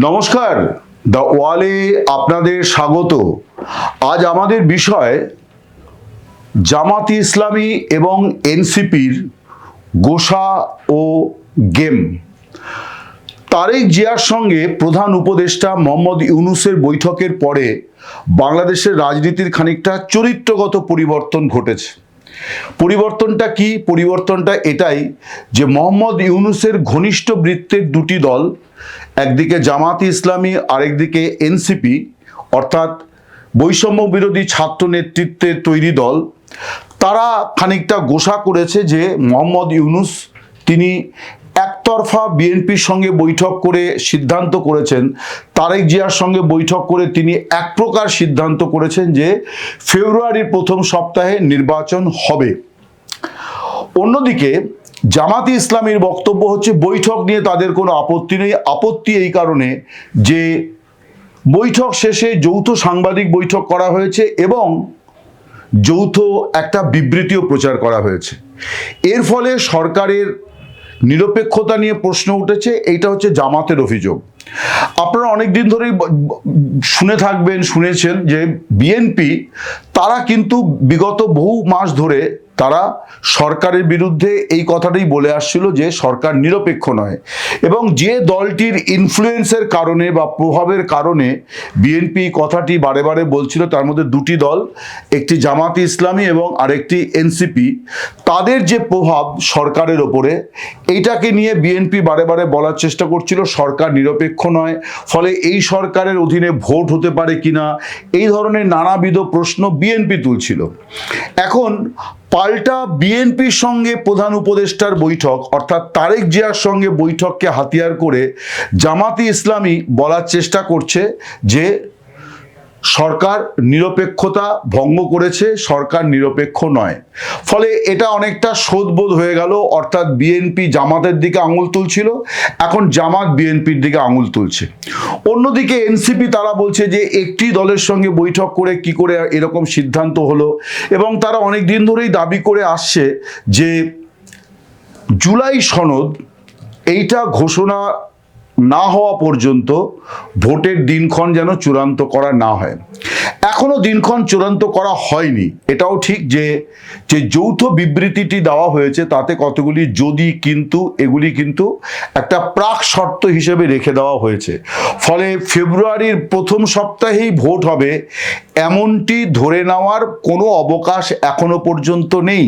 নমস্কার দ্য ওয়ালে আপনাদের স্বাগত। আজ আমাদের বিষয় জামাতি ইসলামী এবং এনসিপির গোসা ও গেম। তারেক জিয়ার সঙ্গে প্রধান উপদেষ্টা মোহাম্মদ ইউনুসের বৈঠকের পরে বাংলাদেশের রাজনীতির খানিকটা চরিত্রগত পরিবর্তন ঘটেছে। পরিবর্তনটা কি? পরিবর্তনটা এটাই যে মোহাম্মদ ইউনুসের ঘনিষ্ঠ বৃত্তের দুটি দল একদিকে জামাতি ইসলামী, আরেকদিকে এনসিপি, অর্থাৎ বৈষম্য বিরোধী ছাত্র নেতৃত্বের তৈরি দল। তারা খানিকটা গোসা করেছে যে মোহাম্মদ ইউনুস তিনি একতরফা বিএনপির সঙ্গে বৈঠক করে সিদ্ধান্ত করেছেন। তারেক জিয়ার সঙ্গে বৈঠক করে তিনি এক প্রকার সিদ্ধান্ত করেছেন যে ফেব্রুয়ারির প্রথম সপ্তাহে নির্বাচন হবে। অন্যদিকে জামাতি ইসলামীর বক্তব্য হচ্ছে, বৈঠক নিয়ে তাদের কোনো আপত্তি নেই। আপত্তি এই কারণে যে বৈঠক শেষে যৌথ সাংবাদিক বৈঠক করা হয়েছে এবং যৌথ একটা বিবৃতিও প্রচার করা হয়েছে। এর ফলে সরকারের নিরপেক্ষতা নিয়ে প্রশ্ন উঠেছে, এইটা হচ্ছে জামাতের অভিযোগ। আপনারা অনেক দিন ধরেই শুনে থাকবেন, শুনেছেন যে বিএনপি, তারা কিন্তু বিগত বহু মাস ধরে তারা সরকারের বিরুদ্ধে এই কথাটাই বলে আসছিল যে সরকার নিরপেক্ষ নয়। এবং যে দলটির ইনফ্লুয়েন্সের কারণে বা প্রভাবের কারণে বিএনপি কথাটি বারে বারে বলছিল, তার মধ্যে দুটি দল, একটি জামাতি ইসলামী এবং আরেকটি এনসিপি তাদের যে প্রভাব সরকারের ওপরে, এইটাকে নিয়ে বিএনপি বারে বারে বলার চেষ্টা করছিল, সরকার নিরপেক্ষ নয়, ফলে এই সরকারের অধীনে ভোট হতে পারে কিনা, এই ধরনের নানাবিধ প্রশ্ন বিএনপি তুলছিল। এখন পাল্টা বিএনপির সঙ্গে প্রধান উপদেষ্টার বৈঠক, অর্থাৎ তারেক জিয়ার সঙ্গে বৈঠককে হাতিয়ার করে জামাতি ইসলামী বলার চেষ্টা করছে যে সরকার নিরপেক্ষতা ভঙ্গ করেছে, সরকার নিরপেক্ষ নয়। ফলে এটা অনেকটা শোধবোধ হয়ে গেল, অর্থাৎ বিএনপি জামাতের দিকে আঙুল তুলছিল, এখন জামাত বিএনপির দিকে আঙুল তুলছে। অন্যদিকে এনসিপি তারা বলছে যে একটি দলের সঙ্গে বৈঠক করে কি করে এরকম সিদ্ধান্ত হলো এবং তারা অনেক দিন ধরেই দাবি করে আসছে যে জুলাই সনদ, এইটা ঘোষণা না হওয়া পর্যন্ত ভোটের দিনক্ষণ যেন চূড়ান্ত করা না হয়। এখনও দিনক্ষণ চূড়ান্ত করা হয়নি। এটাও ঠিক যে যে যৌথ বিবৃতিটি দেওয়া হয়েছে, তাতে কতগুলি যদি কিন্তু, এগুলি কিন্তু একটা প্রাক শর্ত হিসেবে রেখে দেওয়া হয়েছে। ফলে ফেব্রুয়ারির প্রথম সপ্তাহেই ভোট হবে, এমনটি ধরে নেওয়ার কোনো অবকাশ এখনও পর্যন্ত নেই।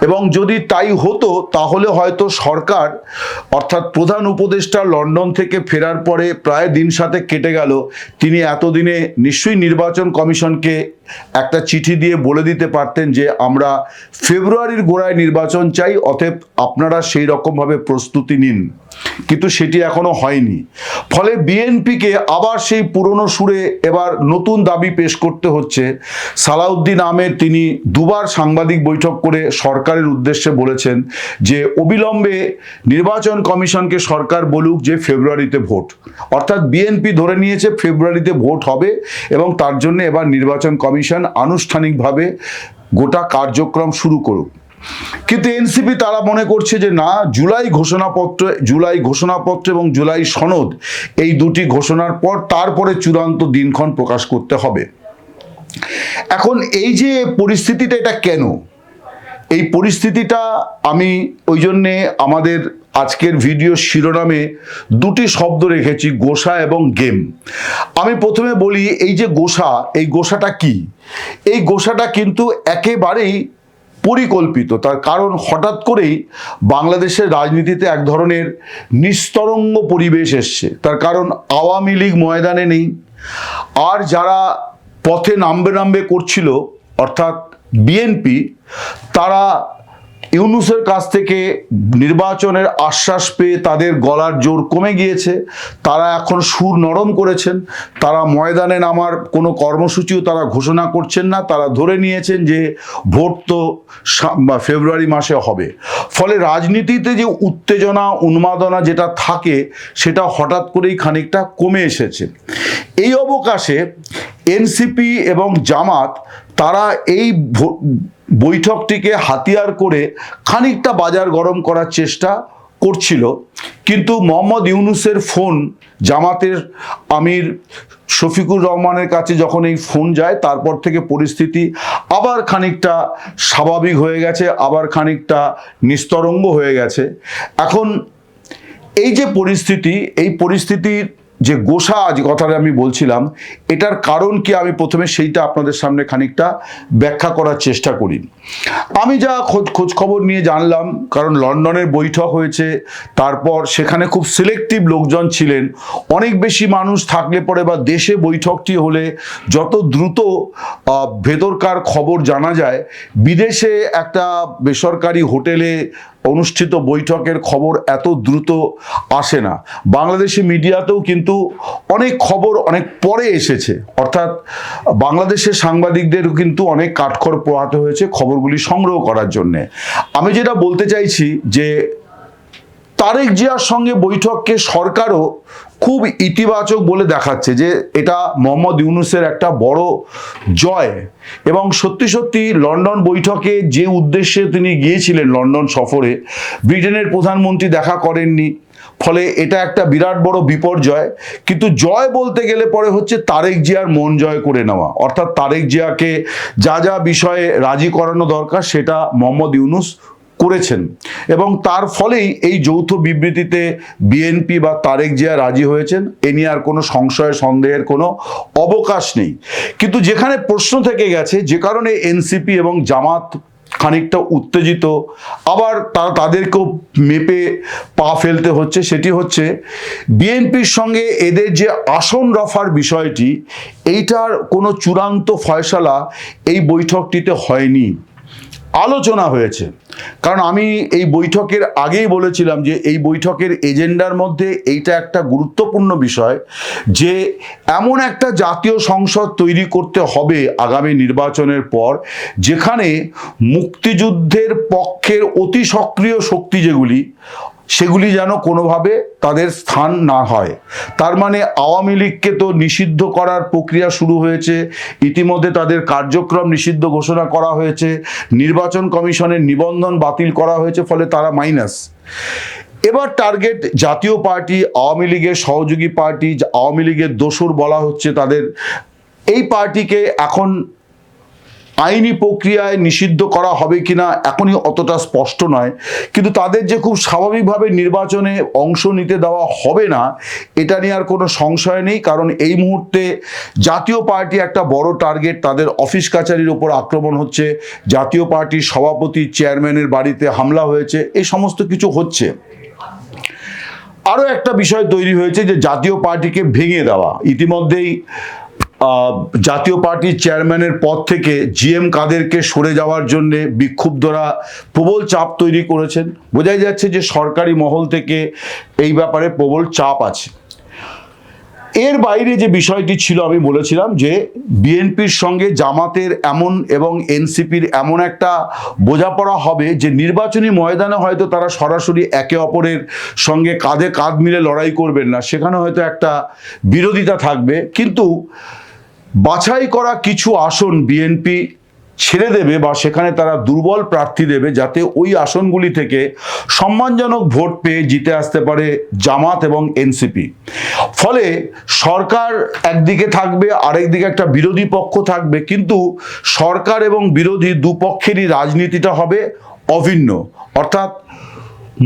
এবং যদি তাই হতো, তাহলে হয়তো সরকার, অর্থাৎ প্রধান উপদেষ্টা লন্ডন থেকে ফেরার পরে প্রায় দিন সাথে কেটে গেল। তিনি এতদিনে নিশ্চয়ই নির্বাচন কমিশনকে একটা চিঠি দিয়ে বলে দিতে পারতেন যে, আমরা ফেব্রুয়ারির গোড়ায় নির্বাচন চাই, অতএব আপনারা সেই রকমভাবে প্রস্তুতি নিন। কিন্তু সেটি এখনও হয়নি। ফলে বিএনপিকে আবার সেই পুরনো সুরে এবার নতুন দাবি পেশ করতে হচ্ছে। সালাউদ্দিন আহমেদ তিনি দুবার সাংবাদিক বৈঠক করে সরকারের উদ্দেশ্যে বলেছেন যে, অবিলম্বে নির্বাচন কমিশনকে সরকার বলুক যে ফেব্রুয়ারিতে ভোট। অর্থাৎ বিএনপি ধরে নিয়েছে ফেব্রুয়ারিতে ভোট হবে এবং তার জন্য এবার নির্বাচন কমিশন আনুষ্ঠানিকভাবে গোটা কার্যক্রম শুরু করুক। কিন্তু এনসিপি তারা মনে করছে যে না, জুলাই ঘোষণাপত্র জুলাই ঘোষণাপত্র এবং জুলাই সনদ, এই দুটি ঘোষণার পর তারপরে চূড়ান্ত দিনক্ষণ প্রকাশ করতে হবে। এখন এই যে পরিস্থিতিটা এটা কেন? এই পরিস্থিতিটা আমি ওই জন্যে আমাদের আজকের ভিডিও শিরোনামে দুটি শব্দ রেখেছি, গোসা এবং গেম। আমি প্রথমে বলি, এই যে গোসা, এই গোসাটা কি? এই গোসাটা কিন্তু একেবারেই পরিকল্পিত। তার কারণ হঠাৎ করেই বাংলাদেশের রাজনীতিতে এক ধরনের নিস্তরঙ্গ পরিবেশ এসছে। তার কারণ আওয়ামী লীগ ময়দানে নেই। আর যারা পথে নামবে নামবে করছিল, অর্থাৎ বিএনপি, তারা ইউনুসের কাছ থেকে নির্বাচনের আশ্বাস পেয়ে তাদের গলার জোর কমে গিয়েছে। তারা এখন সুর নরম করেছেন। তারা ময়দানে নামার কোনো কর্মসূচিও তারা ঘোষণা করছেন না। তারা ধরে নিয়েছেন যে ভোট তো ফেব্রুয়ারি মাসে হবে। ফলে রাজনীতিতে যে উত্তেজনা, উন্মাদনা যেটা থাকে, সেটা হঠাৎ করেই খানিকটা কমে এসেছে। এই অবকাশে এনসিপি এবং জামাত, তারা এই বৈঠকটিকে হাতিয়ার করে খানিকটা বাজার গরম করার চেষ্টা করছিল। কিন্তু মোহাম্মদ ইউনুসের ফোন, জামাতের আমির শফিকুর রহমানের কাছে যখন এই ফোন যায়, তারপর থেকে পরিস্থিতি আবার খানিকটা স্বাভাবিক হয়ে গেছে, আবার খানিকটা নিস্তরঙ্গ হয়ে গেছে। এখন এই যে পরিস্থিতি, এই পরিস্থিতির যে গোসা আজ কথাটা আমি বলছিলাম, এটার কারণ কি আমি প্রথমে সেইটা আপনাদের সামনে খানিকটা ব্যাখ্যা করার চেষ্টা করি। আমি যা খোঁজ খোঁজ খবর নিয়ে জানলাম, কারণ লন্ডনের বৈঠক হয়েছে, তারপর সেখানে খুব সিলেক্টিভ লোকজন ছিলেন, অনেক বেশি মানুষ থাকলে পরে বা দেশে বৈঠকটি হলে যত দ্রুত ভেতরকার খবর জানা যায়, বিদেশে একটা বেসরকারি হোটেলে অনুষ্ঠিত বৈঠকের খবর এত দ্রুত আসে না। বাংলাদেশি মিডিয়াতেও কিন্তু অনেক খবর অনেক পরে এসেছে। অর্থাৎ বাংলাদেশের সাংবাদিকদেরও কিন্তু অনেক কাঠখড় পোহাতে হয়েছে খবরগুলি সংগ্রহ করার জন্যে। আমি যেটা বলতে চাইছি যে তারেক জিয়ার সঙ্গে বৈঠককে সরকারও খুব ইতিবাচক বলে দেখাচ্ছে যে এটা মোহাম্মদ ইউনুসের একটা বড় জয়। এবং সত্যি সত্যি লন্ডন বৈঠকে যে উদ্দেশ্যে তিনি গিয়েছিলেন লন্ডন সফরে, ব্রিটেনের প্রধানমন্ত্রী দেখা করেননি। ফলে এটা একটা বিরাট বড় বিপর্যয়। কিন্তু জয় বলতে গেলে পরে হচ্ছে তারেক জিয়ার মন জয় করে নেওয়া। অর্থাৎ তারেক জিয়াকে যা যা বিষয়ে রাজি করানো দরকার সেটা মোহাম্মদ ইউনুস করেছেন। এবং তার ফলেই এই যৌথ বিবৃতিতে বিএনপি বা তারেক জিয়া রাজি হয়েছেন। এ নিয়ে আর কোনো সংশয়, সন্দেহের কোনো অবকাশ নেই। কিন্তু যেখানে প্রশ্ন থেকে গেছে, যে কারণে এনসিপি এবং জামাত খানিকটা উত্তেজিত, আবার তারা তাদেরকেও মেপে পা ফেলতে হচ্ছে, সেটি হচ্ছে বিএনপির সঙ্গে এদের যে আসন রফার বিষয়টি, এইটার কোনো চূড়ান্ত ফয়সালা এই বৈঠকটিতে হয়নি। আলোচনা হয়েছে। কারণ আমি এই বৈঠকের আগেই বলেছিলাম যে এই বৈঠকের এজেন্ডার মধ্যে এইটা একটা গুরুত্বপূর্ণ বিষয় যে এমন একটা জাতীয় সংসদ তৈরি করতে হবে আগামী নির্বাচনের পর যেখানে মুক্তিযুদ্ধের পক্ষের অতি সক্রিয় শক্তি যেগুলি সেগুলি যেন কোনোভাবে তাদের স্থান না হয়। তার মানে আওয়ামী লীগকে তো নিষিদ্ধ করার প্রক্রিয়া শুরু হয়েছে, ইতিমধ্যে তাদের কার্যক্রম নিষিদ্ধ ঘোষণা করা হয়েছে, নির্বাচন কমিশনের নিবন্ধন বাতিল করা হয়েছে, ফলে তারা মাইনাস। এবার টার্গেট জাতীয় পার্টি, আওয়ামী লীগের সহযোগী পার্টি, আওয়ামী লীগের দোসর বলা হচ্ছে তাদের। এই পার্টিকে এখন আইনি প্রক্রিয়ায় নিষিদ্ধ করা হবে কিনা এখনই অতটা স্পষ্ট নয়। কিন্তু তাদের যে খুব স্বাভাবিকভাবে নির্বাচনে অংশ নিতে দেওয়া হবে না, এটা নিয়ে আর কোনো সংশয় নেই। কারণ এই মুহূর্তে জাতীয় পার্টি একটা বড় টার্গেট, তাদের অফিস কাচারির ওপর আক্রমণ হচ্ছে। জাতীয় পার্টির সভাপতি, চেয়ারম্যানের বাড়িতে হামলা হয়েছে। এই সমস্ত কিছু হচ্ছে। আরও একটা বিষয় তৈরি হয়েছে যে জাতীয় পার্টিকে ভেঙে দেওয়া। ইতিমধ্যেই জাতীয় পার্টির চেয়ারম্যানের পদ থেকে জিএম কাদেরকে সরে যাওয়ার জন্য বিক্ষুব্ধরা প্রবল চাপ তৈরি করেছেন। বোঝাই যাচ্ছে যে সরকারি মহল থেকে এই ব্যাপারে প্রবল চাপ আছে। এর বাইরে যে বিষয়টি ছিল, আমি বলেছিলাম যে বিএনপির সঙ্গে জামাতের এমন এবং এনসিপির এমন একটা বোঝাপড়া হবে যে নির্বাচনী ময়দানে হয়তো তারা সরাসরি একে অপরের সঙ্গে কাঁধে কাঁধ মিলে লড়াই করবেন না। সেখানে হয়তো একটা বিরোধিতা থাকবে। কিন্তু বাছাই করা কিছু আসন বিএনপি ছেড়ে দেবে বা সেখানে তারা দুর্বল প্রার্থী দেবে যাতে ওই আসনগুলি থেকে সম্মানজনক ভোট পেয়ে জিতে আসতে পারে জামাত এবং এনসিপি ফলে সরকার একদিকে থাকবে আরেকদিকে একটা বিরোধী পক্ষ থাকবে, কিন্তু সরকার এবং বিরোধী দুপক্ষেরই রাজনীতিটা হবে অভিন্ন। অর্থাৎ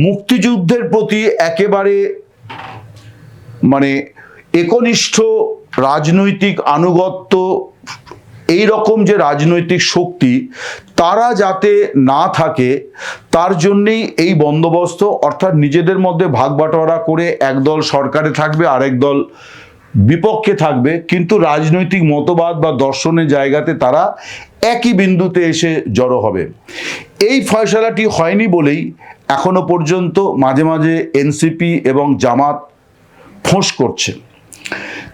মুক্তিযুদ্ধের প্রতি একেবারে মানে একনিষ্ঠ রাজনৈতিক আনুগত্য, এই রকম যে রাজনৈতিক শক্তি, তারা যাতে না থাকে, তার জন্যেই এই বন্দোবস্ত, অর্থাৎ নিজেদের মধ্যে ভাগ বাটোয়ারা করে একদল সরকারে থাকবে, আরেক দল বিপক্ষে থাকবে, কিন্তু রাজনৈতিক মতবাদ বা দর্শনের জায়গাতে তারা একই বিন্দুতে এসে জড়ো হবে। এই ফয়সালাটি হয়নি বলেই এখনও পর্যন্ত মাঝে মাঝে এনসিপি এবং জামাত ফোঁস করছে।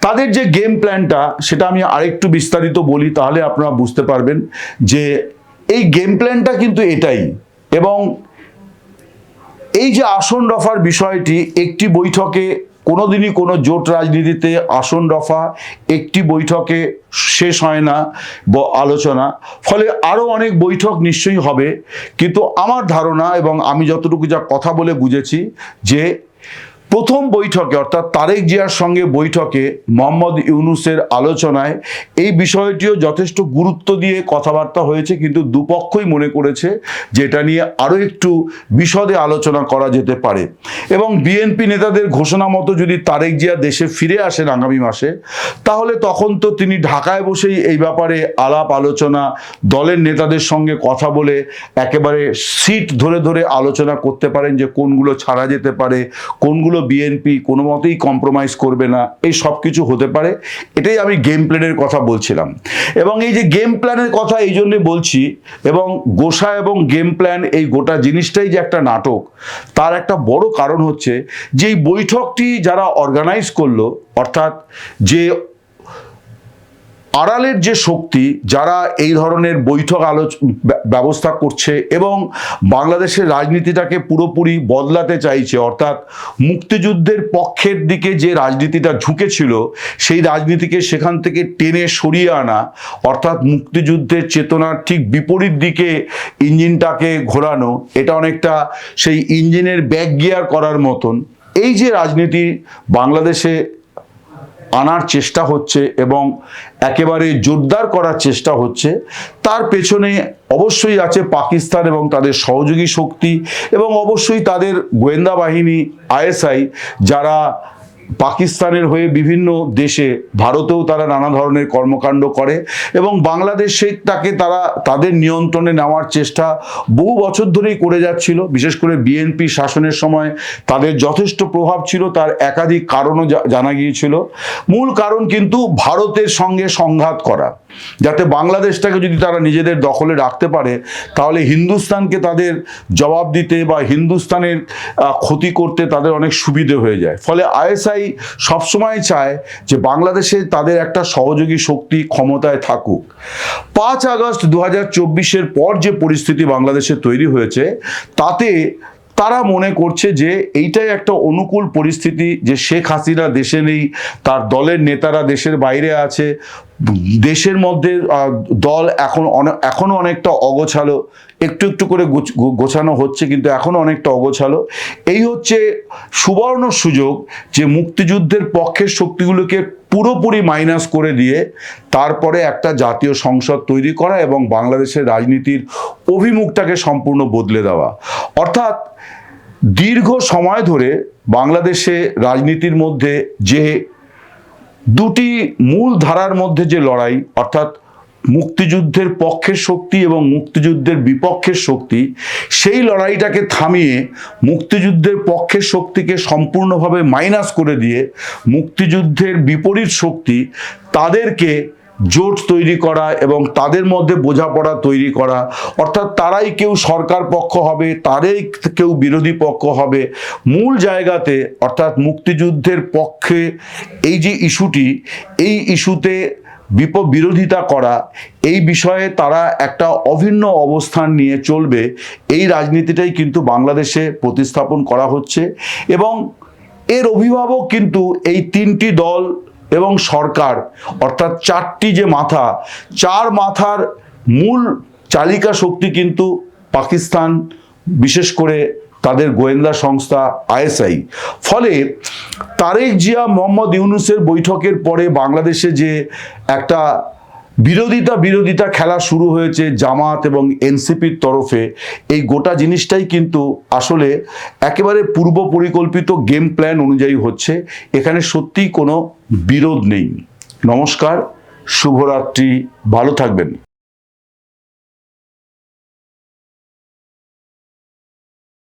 তাদের যে গেম প্ল্যানটা সেটা আমি আরেকটু বিস্তারিত বলি, তাহলে আপনারা বুঝতে পারবেন যে এই গেম প্ল্যানটা কিন্তু এটাই। এবং এই যে আসন রফার বিষয়টি, একটি বৈঠকে কোনোদিনই কোনো জোট রাজনীতিতে আসন রফা, একটি বৈঠকে শেষ হয় না আলোচনা। ফলে আরও অনেক বৈঠক নিশ্চয়ই হবে। কিন্তু আমার ধারণা এবং আমি যতটুকু যা কথা বলে বুঝেছি যে প্রথম বৈঠকে, অর্থাৎ তারেক জিয়ার সঙ্গে বৈঠকে মোহাম্মদ ইউনুসের আলোচনায় এই বিষয়টিও যথেষ্ট গুরুত্ব দিয়ে কথাবার্তা হয়েছে, কিন্তু দুপক্ষই মনে করেছে যে এটা নিয়ে আরও একটু বিশদে আলোচনা করা যেতে পারে। এবং বিএনপি নেতাদের ঘোষণা মতো যদি তারেক জিয়া দেশে ফিরে আসেন আগামী মাসে, তাহলে তখন তো তিনি ঢাকায় বসেই এই ব্যাপারে আলাপ আলোচনা, দলের নেতাদের সঙ্গে কথা বলে একেবারে সিট ধরে ধরে আলোচনা করতে পারেন যে কোনগুলো ছাড়া যেতে পারে, কোনগুলো বিএনপি কোনো মতেই কম্প্রোমাইজ করবে না, এই সব কিছু হতে পারে, এটাই আমি গেম প্ল্যানের কথা বলছিলাম। এবং এই যে গেম প্ল্যানের কথা এই জন্যে বলছি, এবং গোসা এবং গেম প্ল্যান এই গোটা জিনিসটাই যে একটা নাটক, তার একটা বড় কারণ হচ্ছে যে এই বৈঠকটি যারা অর্গানাইজ করল, অর্থাৎ যে আড়ালের যে শক্তি, যারা এই ধরনের বৈঠক আলোচ, ব্য- ব্যবস্থা করছে এবং বাংলাদেশের রাজনীতিটাকে পুরোপুরি বদলাতে চাইছে, অর্থাৎ মুক্তিযুদ্ধের পক্ষের দিকে যে রাজনীতিটা ঝুঁকেছিল, সেই রাজনীতিকে সেখান থেকে টেনে সরিয়ে আনা, অর্থাৎ মুক্তিযুদ্ধের চেতনার ঠিক বিপরীত দিকে ইঞ্জিনটাকে ঘোরানো, এটা অনেকটা সেই ইঞ্জিনের ব্যাক গিয়ার করার মতন। এই যে রাজনীতি বাংলাদেশে আনার চেষ্টা হচ্ছে এবং একেবারে জোরদার করার চেষ্টা হচ্ছে। তার পেছনে অবশ্যই আছে পাকিস্তান এবং তাদের সহযোগী শক্তি এবং অবশ্যই তাদের গোয়েন্দা বাহিনী, আইএসআই, যারা পাকিস্তানের হয়ে বিভিন্ন দেশে ভারতেও তারা নানা ধরনের কর্মকাণ্ড করে এবং বাংলাদেশে তাকে তারা তাদের নিয়ন্ত্রণে নেওয়ার চেষ্টা বহু বছর ধরেই করে যাচ্ছিল। বিশেষ করে বিএনপি শাসনের সময় তাদের যথেষ্ট প্রভাব ছিল, তার একাধিক কারণও জানা গিয়েছিল। মূল কারণ কিন্তু ভারতের সঙ্গে সংঘাত করা, যাতে বাংলাদেশটাকে যদি তারা নিজেদের দখলে রাখতে পারে, তাহলে হিন্দুস্তানকে তাদের জবাব দিতে বা হিন্দুস্তানের ক্ষতি করতে তাদের অনেক সুবিধে হয়ে যায়। ফলে আইএসআই সবসময় চায় যে বাংলাদেশে তাদের একটা সহযোগী শক্তি ক্ষমতায় থাকুক। পাঁচ আগস্ট দু হাজার পর যে পরিস্থিতি বাংলাদেশে তৈরি হয়েছে, তাতে তারা মনে করছে যে এইটাই একটা অনুকূল পরিস্থিতি যে শেখ হাসিনা দেশে নেই, তার দলের নেতারা দেশের বাইরে আছে, দেশের মধ্যে দল এখন অনেক এখনও অনেকটা অগোছালো, একটু একটু করে গোছানো হচ্ছে কিন্তু এখনও অনেকটা অগোছালো। এই হচ্ছে সুবর্ণ সুযোগ যে মুক্তিযুদ্ধের পক্ষের শক্তিগুলোকে পুরোপুরি মাইনাস করে দিয়ে তারপরে একটা জাতীয় সংসদ তৈরি করা এবং বাংলাদেশের রাজনীতির অভিমুখটাকে সম্পূর্ণ বদলে দেওয়া। অর্থাৎ দীর্ঘ সময় ধরে বাংলাদেশে রাজনীতির মধ্যে যে দুটি মূল ধারার মধ্যে যে লড়াই, অর্থাৎ মুক্তিযুদ্ধের পক্ষের শক্তি এবং মুক্তিযুদ্ধের বিপক্ষের শক্তি, সেই লড়াইটাকে থামিয়ে মুক্তিযুদ্ধের পক্ষের শক্তিকে সম্পূর্ণভাবে মাইনাস করে দিয়ে মুক্তিযুদ্ধের বিপরীত শক্তি তাদেরকে জোট তৈরি করা এবং তাদের মধ্যে বোঝাপড়া তৈরি করা। অর্থাৎ তারাই কেউ সরকার পক্ষ হবে, তারাই কেউ বিরোধী পক্ষ হবে। মূল জায়গাতে, অর্থাৎ মুক্তিযুদ্ধের পক্ষে এই যে ইস্যুটি, এই ইস্যুতে বিপ, বিরোধিতা করা, এই বিষয়ে তারা একটা অভিন্ন অবস্থান নিয়ে চলবে। এই রাজনীতিটাই কিন্তু বাংলাদেশে প্রতিস্থাপন করা হচ্ছে এবং এর অভিভাবক কিন্তু এই তিনটি দল এবং সরকার, অর্থাৎ চারটি যে মাথা, চার মাথার মূল চালিকা শক্তি কিন্তু পাকিস্তান, বিশেষ করে তাদের গোয়েন্দা সংস্থা আইএসআই। ফলে তারেক জিয়া মোহাম্মদ ইউনুসের বৈঠকের পরে বাংলাদেশে যে একটা বিরোধিতা বিরোধিতা খেলা শুরু হয়েছে জামাত এবং এনসিপির তরফে। এই গোটা জিনিসটাই কিন্তু আসলে একেবারে পূর্ব পরিকল্পিত গেম প্ল্যান অনুযায়ী হচ্ছে। এখানে সত্যিই কোনো বিরোধ নেই। নমস্কার, শুভরাত্রি, ভালো থাকবেন।